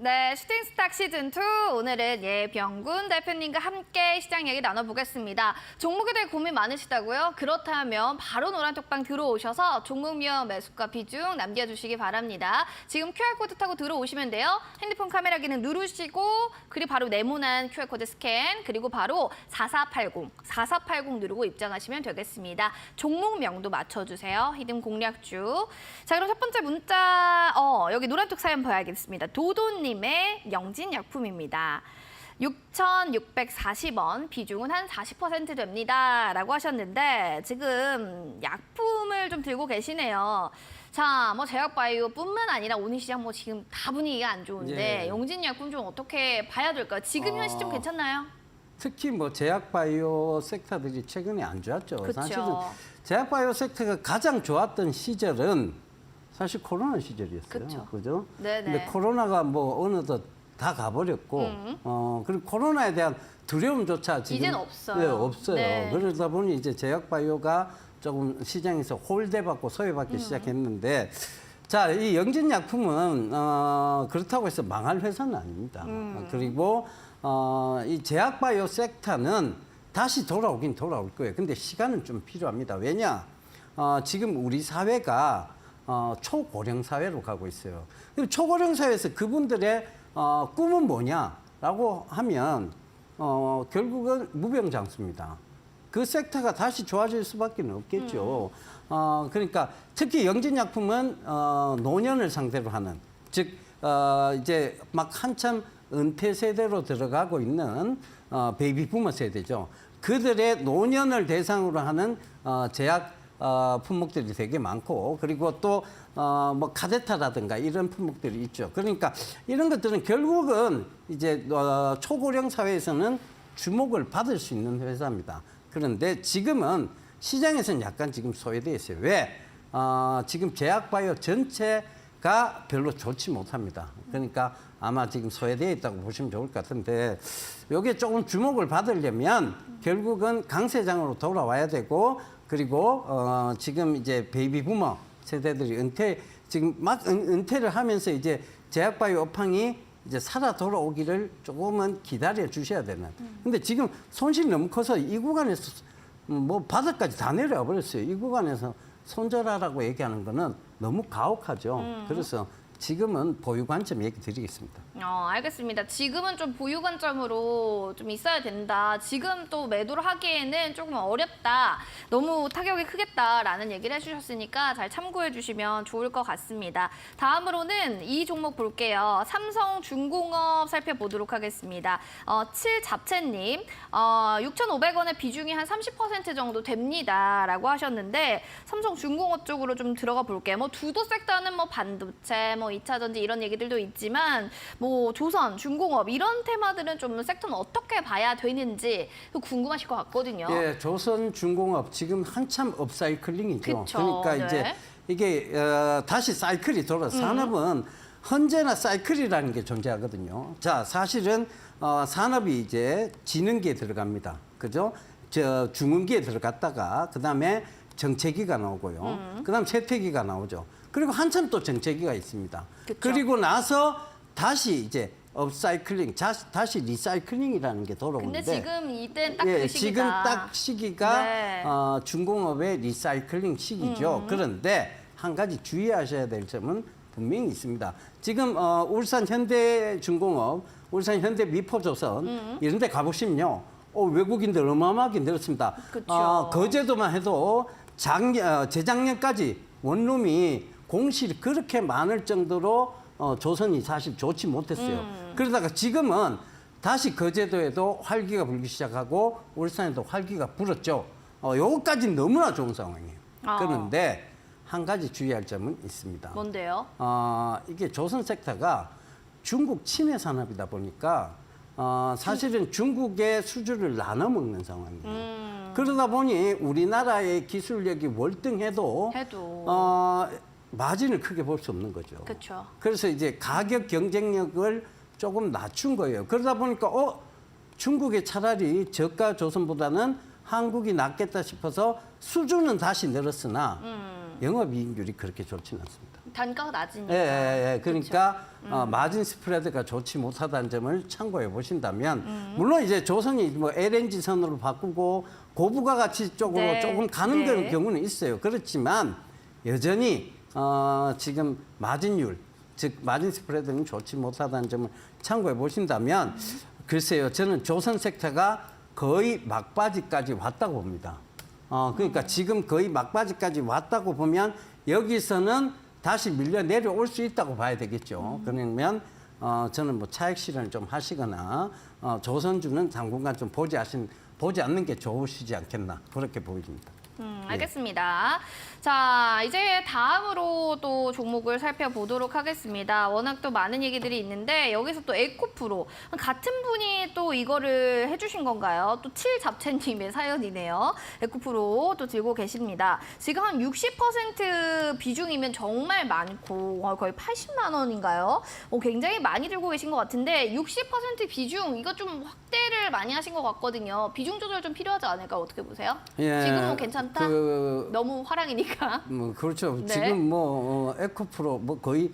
네, 슈팅스탁 시즌2 오늘은 예병군 대표님과 함께 시장 얘기 나눠보겠습니다. 종목에 대해 고민 많으시다고요? 그렇다면 바로 노란톡방 들어오셔서 종목명 매수가 비중 남겨주시기 바랍니다. 지금 QR코드 타고 들어오시면 돼요. 핸드폰 카메라 기능 누르시고 그리고 바로 네모난 QR코드 스캔 그리고 바로 4480, 4480 누르고 입장하시면 되겠습니다. 종목명도 맞춰주세요. 히든 공략주. 자, 그럼 첫 번째 문자, 어, 여기 노란톡 사연 봐야겠습니다. 도도님 의 영진 약품입니다. 6,640원, 비중은 한 40% 됩니다. 라고 하셨는데, 지금 약품을 좀 들고 계시네요. 자, 뭐 제약바이오 뿐만 아니라 오늘 시장 뭐 지금 다 분위기가 안 좋은데, 예. 영진약품 좀 어떻게 봐야 될까요? 지금 현 시점 어. 괜찮나요? 특히 뭐 제약바이오 섹터들이 최근에 안 좋았죠. 그쵸. 사실은 제약바이오 섹터가 가장 좋았던 시절은 사실 코로나 시절이었어요. 그쵸. 그죠? 네네. 근데 코로나가 뭐 어느덧 다 가버렸고, 음. 어 그리고 코로나에 대한 두려움조차 지금 이젠 없어요. 네, 없어요. 네. 그러다 보니 이제 제약바이오가 조금 시장에서 홀대받고 소외받기 음. 시작했는데. 자, 이 영진약품은 어, 그렇다고 해서 망할 회사는 아닙니다. 음. 그리고 어, 이 제약바이오 섹터는 다시 돌아오긴 돌아올 거예요. 근데 시간은 좀 필요합니다. 왜냐? 어, 지금 우리 사회가 어, 초고령 사회로 가고 있어요. 그럼 초고령 사회에서 그분들의 어, 꿈은 뭐냐라고 하면 어, 결국은 무병장수입니다. 그 섹터가 다시 좋아질 수밖에 없겠죠. 어, 그러니까 특히 영진약품은 어, 노년을 상대로 하는 즉 어, 이제 막 한참 은퇴 세대로 들어가고 있는 어, 베이비 부머 세대죠. 그들의 노년을 대상으로 하는 어, 제약 어, 품목들이 되게 많고 그리고 또 어, 뭐 카데타라든가 이런 품목들이 있죠. 그러니까 이런 것들은 결국은 이제 어, 초고령 사회에서는 주목을 받을 수 있는 회사입니다. 그런데 지금은 시장에서는 약간 지금 소외되어 있어요. 왜? 어, 지금 제약바이오 전체가 별로 좋지 못합니다. 그러니까 아마 지금 소외되어 있다고 보시면 좋을 것 같은데 이게 조금 주목을 받으려면 결국은 강세장으로 돌아와야 되고 그리고 어, 지금 이제 베이비 부머 세대들이 은퇴 지금 막 은, 은퇴를 하면서 이제 제약바이오 업황이 이제 살아 돌아오기를 조금은 기다려 주셔야 되는. 근데 지금 손실이 너무 커서 이 구간에서 음, 뭐 바닥까지 다 내려와 버렸어요. 이 구간에서 손절하라고 얘기하는 거는 너무 가혹하죠. 그래서 지금은 보유 관점 얘기 드리겠습니다. 어, 알겠습니다. 지금은 좀 보유 관점으로 좀 있어야 된다. 지금 또 매도를 하기에는 조금 어렵다. 너무 타격이 크겠다라는 얘기를 해주셨으니까 잘 참고해 주시면 좋을 것 같습니다. 다음으로는 이 종목 볼게요. 삼성 중공업 살펴보도록 하겠습니다. 어, 7잡채님, 어, 6,500원의 비중이 한 30% 정도 됩니다 라고 하셨는데 삼성 중공업 쪽으로 좀 들어가 볼게요. 뭐 두도 섹터는 뭐 반도체, 뭐 2차 전지 이런 얘기들도 있지만 뭐 조선, 중공업 이런 테마들은 좀 섹터는 어떻게 봐야 되는지 궁금하실 것 같거든요. 예, 조선 중공업 지금 한참 업사이클링이죠. 그쵸, 그러니까 네. 이제 이게 어, 다시 사이클이 돌아. 산업은 언제나 사이클이라는 게 존재하거든요. 자, 사실은 어, 산업이 이제 지능기에 들어갑니다. 그죠? 저 중흥기에 들어갔다가 그다음에 정체기가 나오고요. 음. 그다음 쇠퇴기가 나오죠. 그리고 한참 또 정체기가 있습니다. 그쵸. 그리고 나서 다시 이제 업사이클링, 자- 다시 리사이클링이라는 게 근데 돌아오는데 지금 이때는 딱 예, 그 시기다. 지금 딱 시기가 네. 음. 어, 중공업의 리사이클링 시기죠. 그런데 한 가지 주의하셔야 될 점은 분명히 있습니다. 지금 어, 울산 현대중공업, 울산 현대 미포조선 음. 이런 데 가보시면요. 어, 외국인들 어마어마하게 늘었습니다. 그쵸. 어, 거제도만 해도 작년, 어, 재작년까지 원룸이 공실이 그렇게 많을 정도로 어, 조선이 사실 좋지 못했어요. 음. 그러다가 지금은 다시 거제도에도 활기가 불기 시작하고 울산에도 활기가 불었죠. 어, 요거까지 너무나 좋은 상황이에요. 아. 그런데 한 가지 주의할 점은 있습니다. 뭔데요? 어, 이게 조선 섹터가 중국 침해 산업이다 보니까 어, 사실은 중국의 수주를 나눠 먹는 상황이에요. 음, 그러다 보니 우리나라의 기술력이 월등해도 해도 어, 마진을 크게 볼 수 없는 거죠. 그렇죠. 그래서 이제 가격 경쟁력을 조금 낮춘 거예요. 그러다 보니까 어 중국의 차라리 저가 조선보다는 한국이 낫겠다 싶어서 수주는 다시 늘었으나 음. 영업이익률이 그렇게 좋지는 않습니다. 단가가 낮으니까. 예, 예, 예. 그러니까 음. 어, 마진 스프레드가 좋지 못하다는 점을 참고해 보신다면 음. 물론 이제 조선이 뭐 LNG 선으로 바꾸고 고부가 가치 쪽으로 네, 조금 가는 네. 경우는 있어요. 그렇지만 여전히 어, 지금 마진율 즉 마진 스프레드는 좋지 못하다는 점을 참고해 보신다면 글쎄요 저는 조선 섹터가 거의 막바지까지 왔다고 봅니다. 어, 그러니까 지금 거의 막바지까지 왔다고 보면 여기서는 다시 밀려 내려올 수 있다고 봐야 되겠죠. 그러면 어, 저는 뭐 차익 실현을 좀 하시거나 어, 조선주는 당분간 좀 보지 하신 보지 않는 게 좋으시지 않겠나 그렇게 보입니다. 음, 알겠습니다. 자, 이제 다음으로 또 종목을 살펴보도록 하겠습니다. 워낙 또 많은 얘기들이 있는데 여기서 또 에코프로 같은 분이 또 이거를 해주신 건가요? 또 칠잡채님의 사연이네요. 에코프로 또 들고 계십니다. 지금 한 60% 비중이면 정말 많고 어, 거의 80만 원인가요? 어, 굉장히 많이 들고 계신 것 같은데 60% 비중 이거 좀 확대를 많이 하신 것 같거든요. 비중 조절 좀 필요하지 않을까 어떻게 보세요? 예, 지금은 괜찮다? 그, 너무 화랑이니까. 뭐 그렇죠. 네. 지금 뭐 어, 에코프로 뭐 거의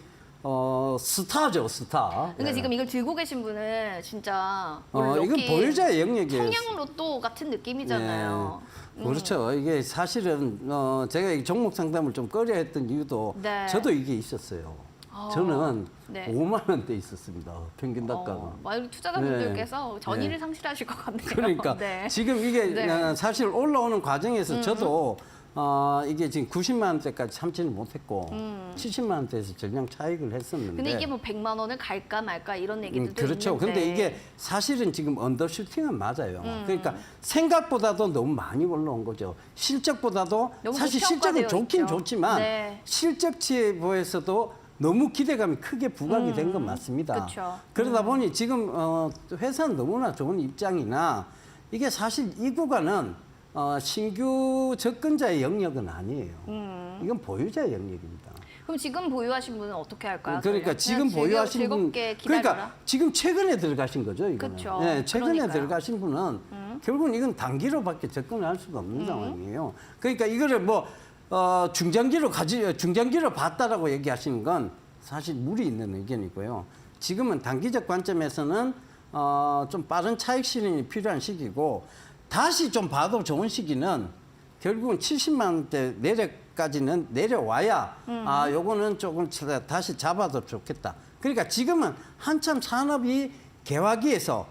어, 스타죠 스타. 근데 예. 지금 이걸 들고 계신 분은 진짜 어, 이건 보유자의 영역이에요. 청량 로또 같은 느낌이잖아요. 네. 그렇죠. 이게 사실은 어, 제가 이 종목 상담을 좀 꺼려했던 이유도 네. 저도 이게 있었어요. 아, 저는 네. 5만 원대 있었습니다. 평균 단가가. 어, 많은 투자자분들께서 네. 전의를 네. 상실하실 것 같네요. 그러니까 네. 지금 이게 네. 어, 사실 올라오는 과정에서 저도 어, 이게 지금 90만 원대까지 참지는 못했고 70만 원대에서 전량 차익을 했었는데. 음. 근데 이게 뭐 100만 원을 갈까 말까 이런 얘기들도 음, 그렇죠. 있는데. 근데 이게 사실은 지금 언더슈팅은 맞아요. 음. 그러니까 생각보다도 너무 많이 올라온 거죠. 실적보다도 사실 실적은 좋긴 있죠. 좋지만 네. 실적치에 비해서도 너무 기대감이 크게 부각이 된건 맞습니다. 음. 그쵸. 그러다 보니 지금 어, 회사는 너무나 좋은 입장이나 이게 사실 이 구간은 어, 신규 접근자의 영역은 아니에요. 음. 이건 보유자의 영역입니다. 그럼 지금 보유하신 분은 어떻게 할까요? 그러니까 전략? 지금 보유하신 분. 그러니까 지금 최근에 들어가신 거죠 이거는. 그쵸. 네, 최근에 그러니까요. 음. 들어가신 분은 결국은 이건 단기로밖에 접근을 할 수가 없는 상황이에요. 그러니까 이거를 뭐 어, 중장기로 가지 중장기로 봤다라고 얘기하시는 건 사실 무리 있는 의견이고요. 지금은 단기적 관점에서는 어, 좀 빠른 차익 실현이 필요한 시기고 다시 좀 봐도 좋은 시기는 결국은 70만 원대 내려까지는 내려와야 아 요거는 조금 차- 다시 잡아도 좋겠다. 그러니까 지금은 한참 산업이 개화기에서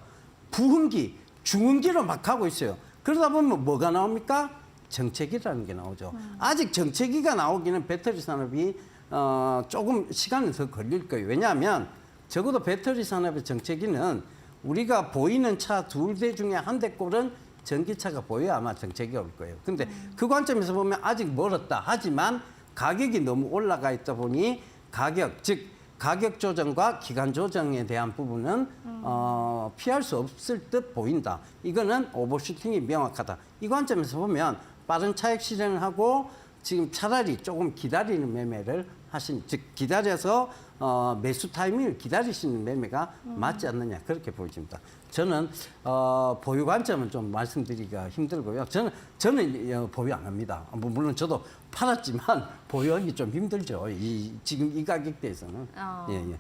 부흥기, 중흥기로 막 가고 있어요. 그러다 보면 뭐가 나옵니까? 정체기라는 게 나오죠. 아직 정체기가 나오기는 배터리 산업이 어, 조금 시간이 더 걸릴 거예요. 왜냐하면 적어도 배터리 산업의 정체기는 우리가 보이는 차 둘 대 중에 한 대 꼴은 전기차가 보여야 아마 정책이 올 거예요. 근데 그 관점에서 보면 아직 멀었다. 하지만 가격이 너무 올라가 있다 보니 가격, 즉 가격 조정과 기간 조정에 대한 부분은 어, 피할 수 없을 듯 보인다. 이거는 오버슈팅이 명확하다. 이 관점에서 보면 빠른 차익 실현을 하고 지금 차라리 조금 기다리는 매매를 하신, 즉 기다려서 어, 매수 타이밍을 기다리시는 매매가 맞지 않느냐 그렇게 보여집니다. 저는 어, 보유 관점은 좀 말씀드리기가 힘들고요. 저는 저는 어, 보유 안 합니다. 뭐 물론 저도 팔았지만 보유하기 좀 힘들죠. 이 지금 이 가격대에서는 어. 예 예.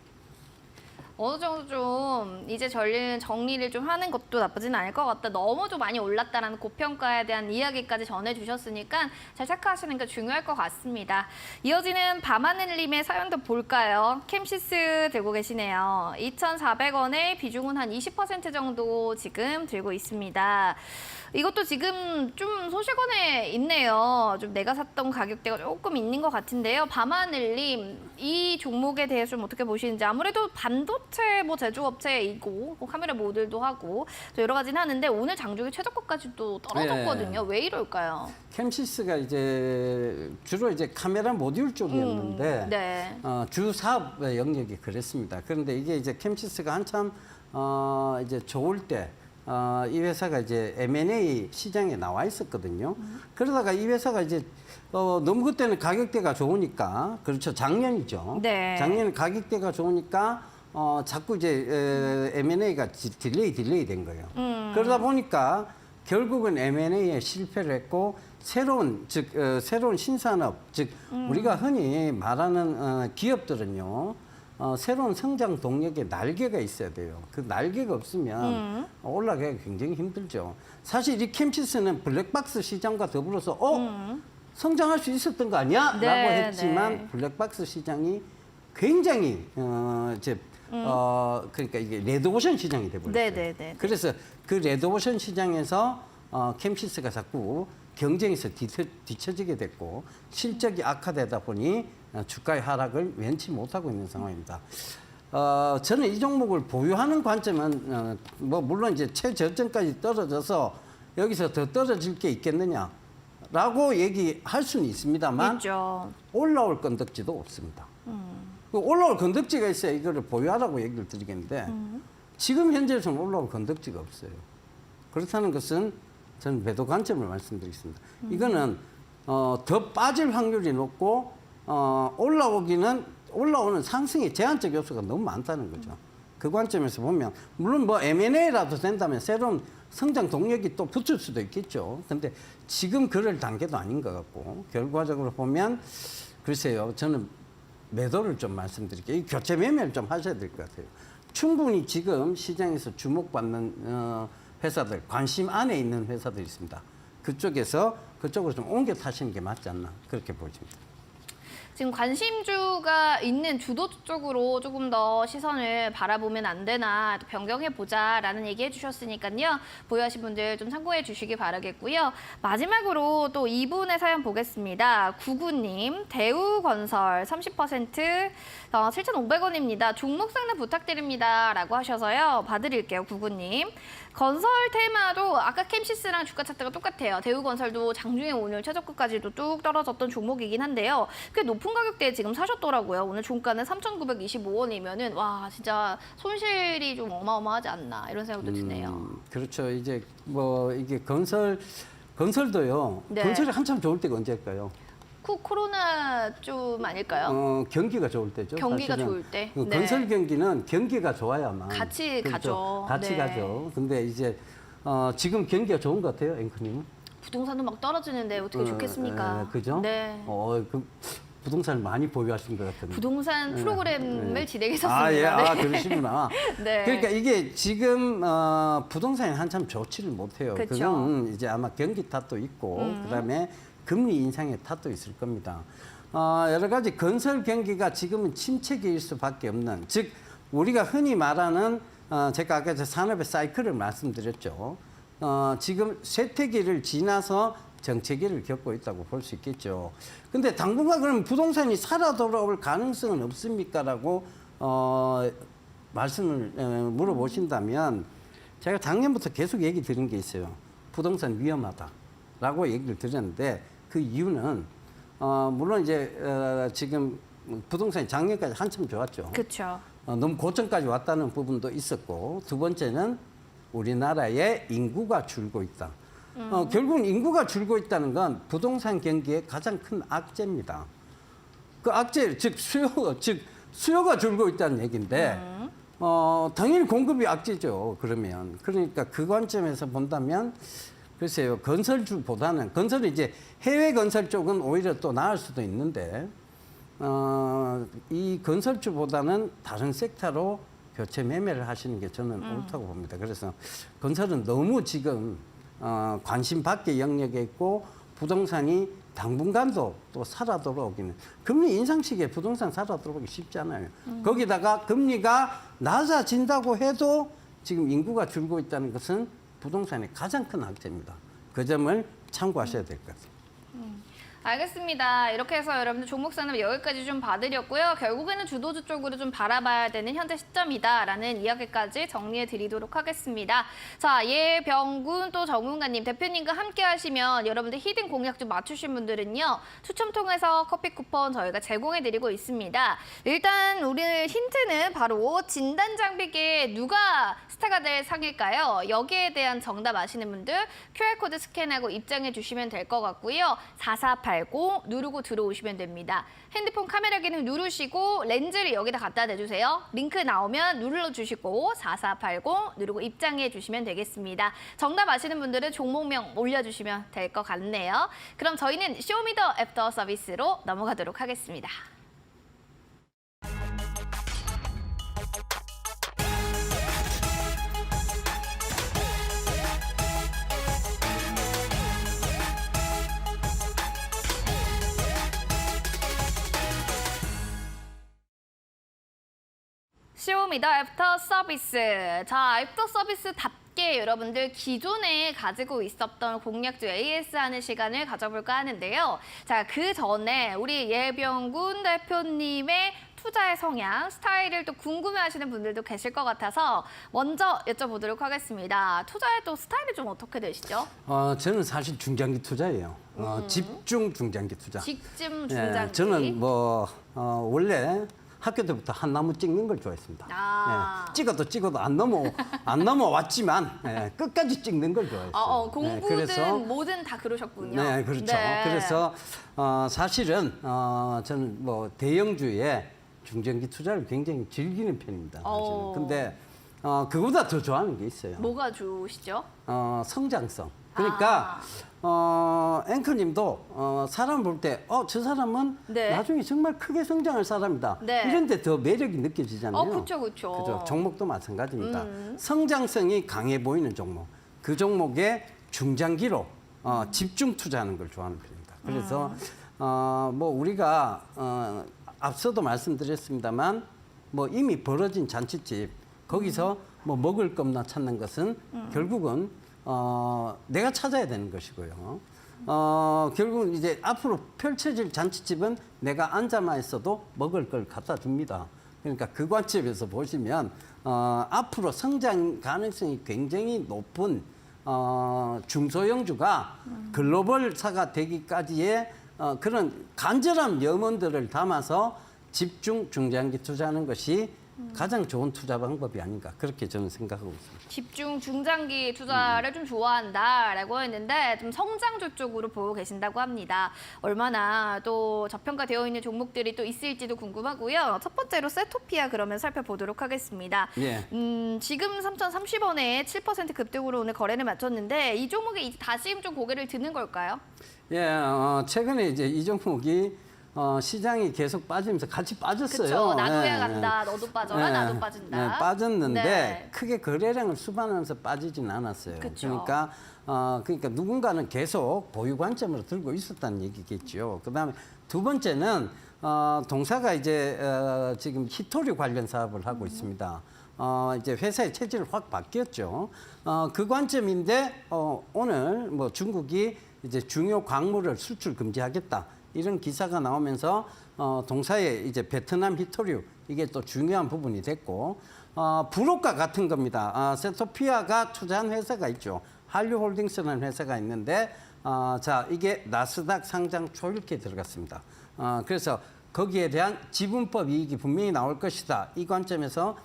어느 정도 좀 이제 전리는 정리를 좀 하는 것도 나쁘진 않을 것 같다. 너무 좀 많이 올랐다라는 고평가에 대한 이야기까지 전해주셨으니까 잘 체크하시는 게 중요할 것 같습니다. 이어지는 밤하늘님의 사연도 볼까요? 캠시스 들고 계시네요. 2,400원에 비중은 한 20% 정도 지금 들고 있습니다. 이것도 지금 좀 소식원에 있네요. 좀 내가 샀던 가격대가 조금 있는 것 같은데요. 밤하늘님 이 종목에 대해서 좀 어떻게 보시는지 아무래도 반도체 뭐 제조업체이고 뭐 카메라 모듈도 하고 또 여러 가지는 하는데 오늘 장중에 최저가까지 또 떨어졌거든요. 왜 이럴까요? 캠시스가 이제 주로 이제 카메라 모듈 쪽이었는데 음, 네. 어, 주 사업의 영역이 그랬습니다. 그런데 이게 이제 캠시스가 한참 어, 이제 좋을 때. 어, 이 회사가 이제 M&A 시장에 나와 있었거든요. 그러다가 이 회사가 이제 어, 너무 그때는 가격대가 좋으니까 그렇죠 작년이죠. 네. 작년 가격대가 좋으니까 어, 자꾸 이제 에, M&A가 딜레이 딜레이 된 거예요. 음. 그러다 보니까 결국은 M&A에 실패를 했고 새로운 즉 어, 새로운 신산업 즉 음. 우리가 흔히 말하는 어, 기업들은요 어, 새로운 성장 동력에 날개가 있어야 돼요. 그 날개가 없으면 음. 올라가기 굉장히 힘들죠. 사실 이 캠시스는 블랙박스 시장과 더불어서 어 성장할 수 있었던 거 아니야? 음. 네, 라고 했지만 네. 블랙박스 시장이 굉장히 어, 이제 어, 그러니까 이게 레드오션 시장이 돼버렸어요. 음. 네, 네, 네. 그래서 그 레드오션 시장에서 어, 캠시스가 자꾸 경쟁에서 뒤처, 뒤처지게 됐고 실적이 악화되다 보니 어, 주가의 하락을 면치 못하고 있는 상황입니다. 어, 저는 이 종목을 보유하는 관점은 어, 뭐 물론 이제 최저점까지 떨어져서 여기서 더 떨어질 게 있겠느냐 라고 얘기할 수는 있습니다만 있죠. 올라올 건덕지도 없습니다. 그 올라올 건덕지가 있어야 이거를 보유하라고 얘기를 드리겠는데 지금 현재에서는 올라올 건덕지가 없어요. 그렇다는 것은 저는 매도 관점을 말씀드리겠습니다. 이거는 어, 더 빠질 확률이 높고 어, 올라오기는 올라오는 상승의 제한적 요소가 너무 많다는 거죠. 그 관점에서 보면 물론 뭐 M&A라도 된다면 새로운 성장 동력이 또 붙을 수도 있겠죠. 근데 지금 그럴 단계도 아닌 것 같고 결과적으로 보면 글쎄요. 저는 매도를 좀 말씀드릴게요. 이 교체 매매를 좀 하셔야 될 것 같아요. 충분히 지금 시장에서 주목받는 어, 회사들, 관심 안에 있는 회사들이 있습니다. 그쪽에서 그쪽으로 좀 옮겨 타시는 게 맞지 않나 그렇게 보입니다. 지금 관심주가 있는 주도주 쪽으로 조금 더 시선을 바라보면 안 되나 또 변경해 보자라는 얘기 해 주셨으니까요. 보유하신 분들 좀 참고해 주시기 바라겠고요. 마지막으로 또 이분의 사연 보겠습니다. 구구님 대우건설 30% 어, 7,500원입니다. 종목 상담 부탁드립니다 라고 하셔서요. 봐드릴게요 구구님 건설 테마도 아까 캠시스랑 주가 차트가 똑같아요. 대우건설도 장중에 오늘 최저가까지도 뚝 떨어졌던 종목이긴 한데요. 꽤 높은 가격대에 지금 사셨더라고요. 오늘 종가는 3,925원이면은 와 진짜 손실이 좀 어마어마하지 않나 이런 생각도 드네요. 음, 그렇죠. 이제 뭐 이게 건설 건설도요. 네. 건설이 한참 좋을 때가 언제일까요? 쿠 코로나 좀 아닐까요? 어, 경기가 좋을 때죠. 경기가 사실은. 좋을 때. 그 네. 건설 경기는 경기가 좋아야만 같이 가죠. 같이 네. 가죠. 근데 이제 어, 지금 경기가 좋은 것 같아요, 앵커님은. 부동산도 막 떨어지는데 어떻게 어, 좋겠습니까? 에, 그죠? 네. 어, 그 부동산을 많이 보유하신 것 같은데. 부동산 프로그램을 네. 진행했었습니다. 아, 예, 아, 네. 그러시구나. 네. 그러니까 이게 지금 어, 부동산이 한참 좋지를 못해요. 그쵸. 그건 이제 아마 경기 탓도 있고 음. 그다음에 금리 인상의 탓도 있을 겁니다. 어, 여러 가지 건설 경기가 지금은 침체기일 수밖에 없는 즉 우리가 흔히 말하는 어, 제가 아까 저 산업의 사이클을 말씀드렸죠. 어, 지금 쇠퇴기를 지나서 정체기를 겪고 있다고 볼 수 있겠죠. 근데 당분간 그럼 부동산이 살아 돌아올 가능성은 없습니까라고 어, 말씀을 어, 물어보신다면 제가 작년부터 계속 얘기 드린 게 있어요. 부동산 위험하다라고 얘기를 드렸는데 그 이유는 어, 물론 이제 어, 지금 부동산이 작년까지 한참 좋았죠. 그렇죠. 어, 너무 고점까지 왔다는 부분도 있었고 두 번째는 우리나라의 인구가 줄고 있다. 어, 결국은 인구가 줄고 있다는 건 부동산 경기의 가장 큰 악재입니다. 그 악재 즉 수요 즉 수요가 줄고 있다는 얘기인데 어, 당연히 공급이 악재죠. 그러면 그러니까 그 관점에서 본다면 글쎄요 건설주보다는 건설이 이제 해외 건설 쪽은 오히려 또 나을 수도 있는데 어, 이 건설주보다는 다른 섹터로 교체 매매를 하시는 게 저는 옳다고 봅니다. 그래서 건설은 너무 지금 어, 관심 밖의 영역에 있고 부동산이 당분간도 또 살아 돌아오기는 금리 인상 시기에 부동산 살아 돌아오기 쉽지 않아요. 거기다가 금리가 낮아진다고 해도 지금 인구가 줄고 있다는 것은 부동산의 가장 큰 악재입니다. 그 점을 참고하셔야 될 것 같아요. 알겠습니다. 이렇게 해서 여러분들 종목 산업 여기까지 좀 봐드렸고요. 결국에는 주도주 쪽으로 좀 바라봐야 되는 현재 시점이다라는 이야기까지 정리해 드리도록 하겠습니다. 자, 예병군 또 정훈가님 대표님과 함께 하시면 여러분들 히든 공약 좀 맞추신 분들은요. 추첨 통해서 커피 쿠폰 저희가 제공해 드리고 있습니다. 일단 우리 힌트는 바로 진단 장비계 누가 스타가 될 상일까요? 여기에 대한 정답 아시는 분들 QR코드 스캔하고 입장해 주시면 될 것 같고요. 4488 4480 누르고 들어오시면 됩니다. 핸드폰 카메라 기능 누르시고 렌즈를 여기다 갖다 대주세요. 링크 나오면 눌러주시고 4480 누르고 입장해 주시면 되겠습니다. 정답 아시는 분들은 종목명 올려주시면 될 것 같네요. 그럼 저희는 쇼미더 애프터 서비스로 넘어가도록 하겠습니다. 쇼미더 애프터 서비스. 자, 애프터 서비스답게 여러분들 기존에 가지고 있었던 공략주 AS 하는 시간을 가져볼까 하는데요. 자, 그 전에 우리 예병군 대표님의 투자의 성향, 스타일을 또 궁금해하시는 분들도 계실 것 같아서 먼저 여쭤보도록 하겠습니다. 투자의 또 스타일이 좀 어떻게 되시죠? 어, 저는 사실 중장기 투자예요. 어, 집중 중장기 투자. 직쯤 예, 중장기. 저는 뭐 어, 원래 학교 때부터 한 나무 찍는 걸 좋아했습니다. 아. 예, 찍어도 찍어도 안 넘어 안 넘어왔지만 예, 끝까지 찍는 걸 좋아했어요. 어, 어, 예, 공부든 뭐든 다 그러셨군요. 네, 그렇죠. 네. 그래서 어, 사실은 어, 저는 뭐 대형주에 중장기 투자를 굉장히 즐기는 편입니다. 사실은. 어. 근데 어, 그보다 더 좋아하는 게 있어요. 뭐가 좋으시죠? 어, 성장성. 그러니까 아. 어, 앵커님도 어, 사람 볼 때, 어, 저 사람은 네. 나중에 정말 크게 성장할 사람이다. 네. 이런데 더 매력이 느껴지잖아요. 어, 그쵸, 그쵸. 그죠. 종목도 마찬가지입니다. 음. 성장성이 강해 보이는 종목, 그 종목에 중장기로 어, 집중 투자하는 걸 좋아하는 편입니다. 그래서 음. 어, 뭐 우리가 어, 앞서도 말씀드렸습니다만 뭐 이미 벌어진 잔치집 거기서 뭐 먹을 것나 찾는 것은 결국은 어, 내가 찾아야 되는 것이고요. 어, 결국은 이제 앞으로 펼쳐질 잔치집은 내가 앉아만 있어도 먹을 걸 갖다 줍니다. 그러니까 그 관점에서 보시면 어, 앞으로 성장 가능성이 굉장히 높은 어, 중소형주가 글로벌사가 되기까지의 어, 그런 간절한 염원들을 담아서 집중 중장기 투자하는 것이 가장 좋은 투자 방법이 아닌가 그렇게 저는 생각하고 있습니다. 집중 중장기 투자를 좀 좋아한다라고 했는데 좀 성장주 쪽으로 보고 계신다고 합니다. 얼마나 또 저평가되어 있는 종목들이 또 있을지도 궁금하고요. 첫 번째로 세토피아 그러면 살펴보도록 하겠습니다. 예. 음, 지금 3,030원에 7% 급등으로 오늘 거래를 마쳤는데 이 종목에 이제 다시 좀 고개를 드는 걸까요? 예, 어, 최근에 이제 이 종목이 어, 시장이 계속 빠지면서 같이 빠졌어요. 그렇죠. 나도야 예, 간다. 너도 빠져라. 예, 나도 빠진다. 예, 빠졌는데 네. 크게 거래량을 수반하면서 빠지진 않았어요. 그쵸. 그러니까 어, 그러니까 누군가는 계속 보유 관점으로 들고 있었다는 얘기겠죠. 그다음에 두 번째는 어, 동사가 이제 어, 지금 히토류 관련 사업을 하고 있습니다. 어, 이제 회사의 체질을 확 바뀌었죠. 어, 그 관점인데 어, 오늘 뭐 중국이 이제 중요 광물을 수출 금지하겠다. 이런 기사가 나오면서 어, 동사의 이제 베트남 히토류 이게 또 중요한 부분이 됐고 어, 브로카 같은 겁니다. 아, 세토피아가 투자한 회사가 있죠. 한류홀딩스라는 회사가 있는데 어, 자 이게 나스닥 상장 초일기에 들어갔습니다. 어, 그래서 거기에 대한 지분법 이익이 분명히 나올 것이다. 이 관점에서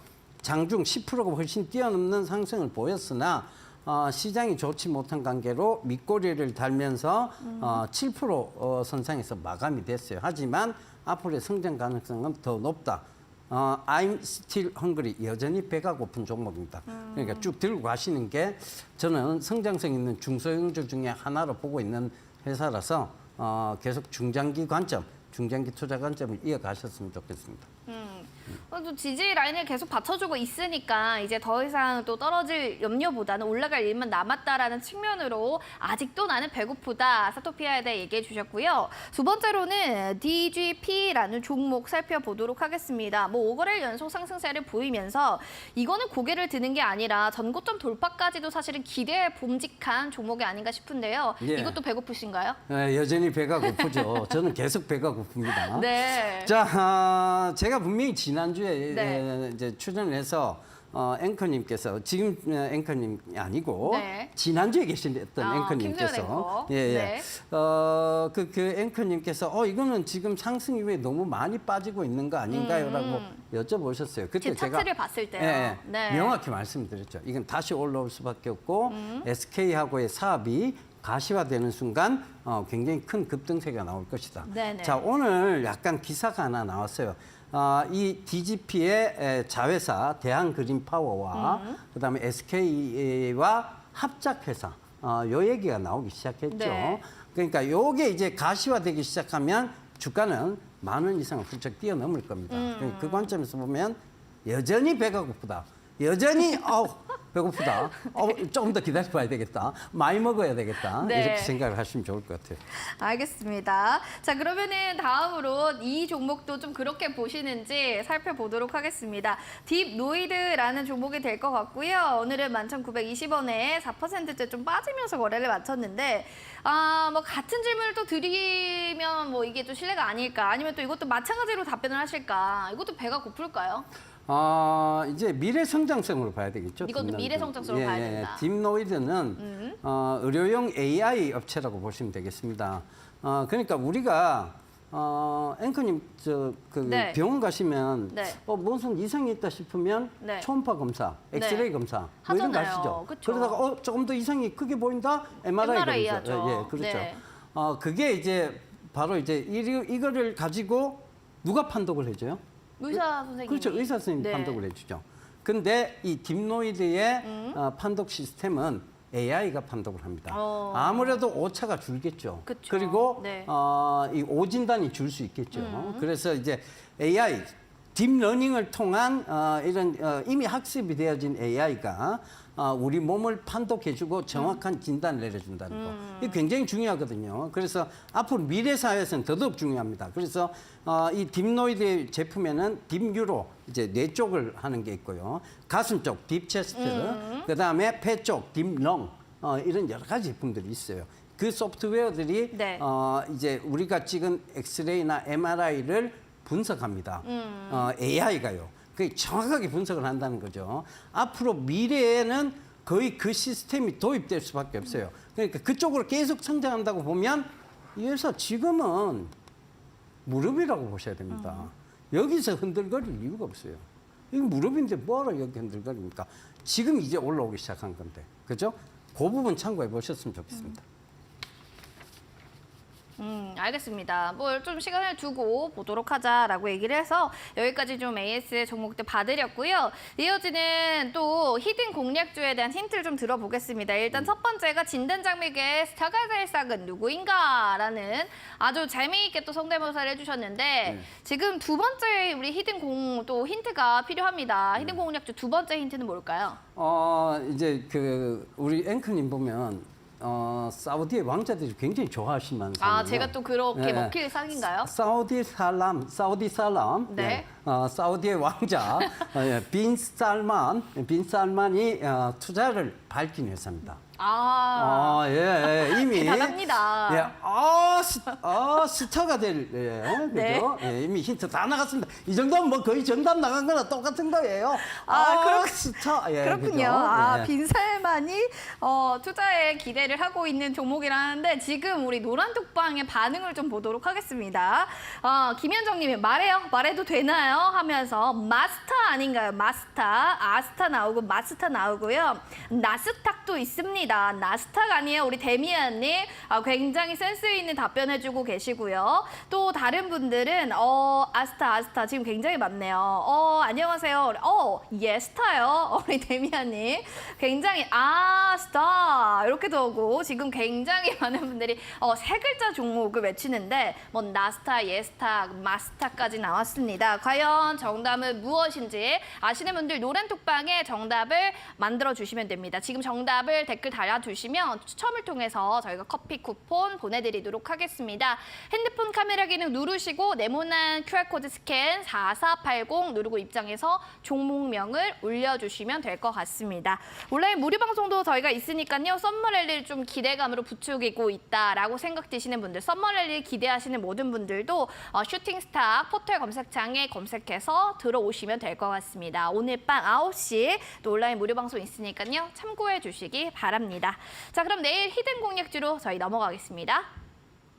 장중 10%가 훨씬 뛰어넘는 상승을 보였으나 어, 시장이 좋지 못한 관계로 밑꼬리를 달면서 어, 7% 어, 선상에서 마감이 됐어요. 하지만 앞으로의 성장 가능성은 더 높다. 어, I'm still hungry 여전히 배가 고픈 종목입니다. 그러니까 쭉 들고 가시는 게 저는 성장성 있는 중소형주 중에 하나로 보고 있는 회사라서 어, 계속 중장기 관점, 중장기 투자 관점을 이어가셨으면 좋겠습니다. 음. 어, 또 지지 라인을 계속 받쳐주고 있으니까 이제 더 이상 또 떨어질 염려보다는 올라갈 일만 남았다라는 측면으로 아직도 나는 배고프다 사토피아에 대해 얘기해 주셨고요. 두 번째로는 DGP라는 종목 살펴보도록 하겠습니다. 뭐 5거래일 연속 상승세를 보이면서 이거는 고개를 드는 게 아니라 전고점 돌파까지도 사실은 기대에 봄직한 종목이 아닌가 싶은데요. 예. 이것도 배고프신가요? 예, 여전히 배가 고프죠. 저는 계속 배가 고픕니다. 네. 자, 아, 제가 분명히 지난 주에 네. 에, 이제 출연을 해서 어, 앵커님께서 지금 어, 앵커님이 아니고 네. 지난주에 계셨던 아, 앵커님께서 앵커. 예, 예. 네. 어, 그, 그 앵커님께서 어, 이거는 지금 상승 이후에 너무 많이 빠지고 있는 거 아닌가요?라고 여쭤보셨어요. 그때 음. 제 제가 차트를 봤을 때요. 예, 예. 네. 음. 명확히 말씀드렸죠. 이건 다시 올라올 수밖에 없고 SK하고의 사업이 가시화되는 순간 어, 굉장히 큰 급등세가 나올 것이다. 네네. 자 오늘 약간 기사가 하나 나왔어요. 아, 이 DGP의 에, 자회사 대한그린파워와 음. 그다음에 SK와 합작회사 어, 요 얘기가 나오기 시작했죠. 네. 그러니까 요게 이제 가시화되기 시작하면 주가는 만 원 이상을 훌쩍 뛰어넘을 겁니다. 음. 그 관점에서 보면 여전히 배가 고프다. 여전히 아우 배고프다. 어, 조금 더 기다려봐야 되겠다. 많이 먹어야 되겠다. 네. 이렇게 생각을 하시면 좋을 것 같아요. 알겠습니다. 자, 그러면은 다음으로 이 종목도 좀 그렇게 보시는지 살펴보도록 하겠습니다. 딥 노이드라는 종목이 될 것 같고요. 오늘은 11,920원에 4%째 좀 빠지면서 거래를 마쳤는데, 아, 뭐 같은 질문을 또 드리면 뭐 이게 또 신뢰가 아닐까? 아니면 또 이것도 마찬가지로 답변을 하실까? 이것도 배가 고플까요? 아 이제 미래 성장성으로 봐야 되겠죠. 이것도. 미래 성장성으로 봐야 된다. 음. 딥노이드는 어, 의료용 AI 업체라고 보시면 되겠습니다. 어, 그러니까 우리가 어, 앵커님 저그 네. 병원 가시면 네. 어, 무슨 이상이 있다 싶으면 네. 초음파 검사, 엑스레이 네. 검사 뭐 이런 거. 아시죠? 그쵸. 러다가 어, 조금 더 이상이 크게 보인다 MRI, MRI 검사. 하죠. 예, 예, 그렇죠. 네. 어, 그게 이제 바로 이제 이, 이거를 가지고 누가 판독을 해줘요? 의사 선생님이. 그렇죠. 의사 선생님 네. 음. 판독을 해주죠. 근데 이 딥노이드의 어, 판독 시스템은 AI가 판독을 합니다. 어. 아무래도 오차가 줄겠죠. 그쵸. 리고 네. 음. 어, 이 오진단이 줄 수 있겠죠. 그래서 이제 AI 딥러닝을 통한 어, 이런 어, 이미 학습이 되어진 AI가 어, 우리 몸을 판독해주고 정확한 진단을 내려준다는 거. 이게 굉장히 중요하거든요. 그래서 앞으로 미래 사회에서는 더더욱 중요합니다. 그래서 어, 이 딥노이드 제품에는 딥유로 이제 뇌 쪽을 하는 게 있고요. 가슴 쪽 딥체스트, 그 다음에 폐 쪽 딥렁 어, 이런 여러 가지 제품들이 있어요. 그 소프트웨어들이 네. 어, 이제 우리가 찍은 엑스레이나 MRI를 분석합니다. 어, AI가요. 그 정확하게 분석을 한다는 거죠. 앞으로 미래에는 거의 그 시스템이 도입될 수밖에 없어요. 그러니까 그쪽으로 계속 성장한다고 보면 이 회사 지금은 무릎이라고 보셔야 됩니다. 여기서 흔들거릴 이유가 없어요. 이거 무릎인데 뭐하러 여기 흔들거립니까? 지금 이제 올라오기 시작한 건데. 그죠? 그 부분 참고해 보셨으면 좋겠습니다. 음, 알겠습니다. 뭘 좀 시간을 두고 보도록 하자라고 얘기를 해서 여기까지 좀 AS 종목들 봐드렸고요. 이어지는 또 히든 공략주에 대한 힌트를 좀 들어보겠습니다. 일단 첫 번째가 진단장미계 스타가 될 싹은 누구인가라는 아주 재미있게 또 성대모사를 해주셨는데 지금 두 번째 우리 히든 공 또 힌트가 필요합니다. 히든 공략주 두 번째 힌트는 뭘까요? 어, 이제 그 우리 앵커님 보면 어, 사우디의 왕자들이 굉장히 좋아하시면서 아, 제가 또 그렇게 네. 먹힐 상인가요? 사우디 살람, 사우디 살람, 네. 예. 어, 사우디의 왕자 어, 예, 빈 살만, 빈 살만이 어, 투자를 밝힌 회사입니다. 아, 아, 예, 예, 이미 대단합니다. 예, 아, 스, 아, 스타가 될, 예, 네. 그죠? 예, 이미 힌트 다 나갔습니다. 이 정도면 뭐 거의 정답 나간 거나 똑같은 거예요. 아, 그렇- 스타, 예, 그렇군요. 그죠? 아, 예. 빈살만이 어, 투자에 기대를 하고 있는 종목이라는데 지금 우리 노란 톡방의 반응을 좀 보도록 하겠습니다. 어, 김현정님이 말해요. 말해도 되나요? 하면서 마스터 아닌가요? 마스터. 아스타 나오고 마스터 나오고요. 나스닥도 있습니다. 나스닥 아니에요. 우리 데미안님 아, 굉장히 센스 있는 답 변해주고 계시고요. 또 다른 분들은 어 아스타 아스타 지금 굉장히 많네요. 어 안녕하세요. 어 예스타요. 우리 데미안님 굉장히 아스타 이렇게도 오고 지금 굉장히 많은 분들이 어, 세 글자 종목을 외치는데 뭐 나스타, 예스타, 마스타까지 나왔습니다. 과연 정답은 무엇인지 아시는 분들 노란 톡방에 정답을 만들어 주시면 됩니다. 지금 정답을 댓글 달아주시면 추첨을 통해서 저희가 커피 쿠폰 보내드리도록 하겠습니다. 핸드폰 카메라 기능 누르시고 네모난 QR코드 스캔 4480 누르고 입장해서 종목명을 올려주시면 될 것 같습니다. 온라인 무료 방송도 저희가 있으니까요. 썸머랠리를 좀 기대감으로 부추기고 있다라고 생각되시는 분들, 썸머랠리 기대하시는 모든 분들도 어, 슈팅스타 포털 검색창에 검색해서 들어오시면 될 것 같습니다. 오늘 밤 9시 또 온라인 무료 방송 있으니까요. 참고해 주시기 바랍니다. 자, 그럼 내일 히든 공략주로 저희 넘어가겠습니다.